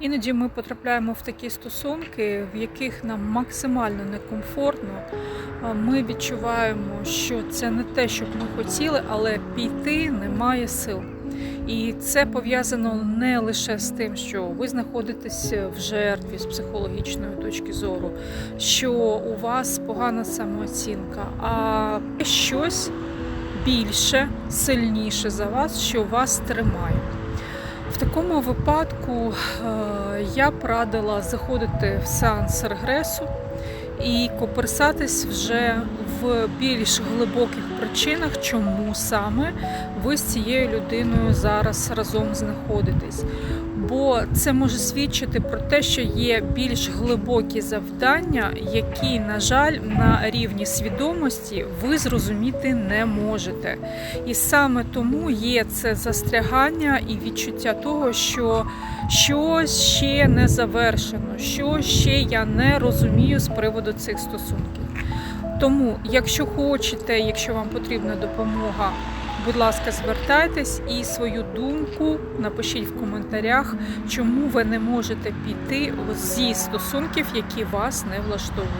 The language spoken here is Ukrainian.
Іноді ми потрапляємо в такі стосунки, в яких нам максимально некомфортно. Ми відчуваємо, що це не те, що б ми хотіли, але піти немає сил. І це пов'язано не лише з тим, що ви знаходитесь в жертві з психологічної точки зору, що у вас погана самооцінка, а щось більше, сильніше за вас, що вас тримає. В такому випадку е, я б радила заходити в сеанс регресу і коперсатись вже в більш глибоких причинах, чому саме ви з цією людиною зараз разом знаходитесь. Бо це може свідчити про те, що є більш глибокі завдання, які, на жаль, на рівні свідомості ви зрозуміти не можете. І саме тому є це застрягання і відчуття того, що щось ще не завершено, що ще я не розумію з приводу цих стосунків. Тому, якщо хочете, якщо вам потрібна допомога, будь ласка, звертайтесь і свою думку напишіть в коментарях, чому ви не можете піти зі стосунків, які вас не влаштовують.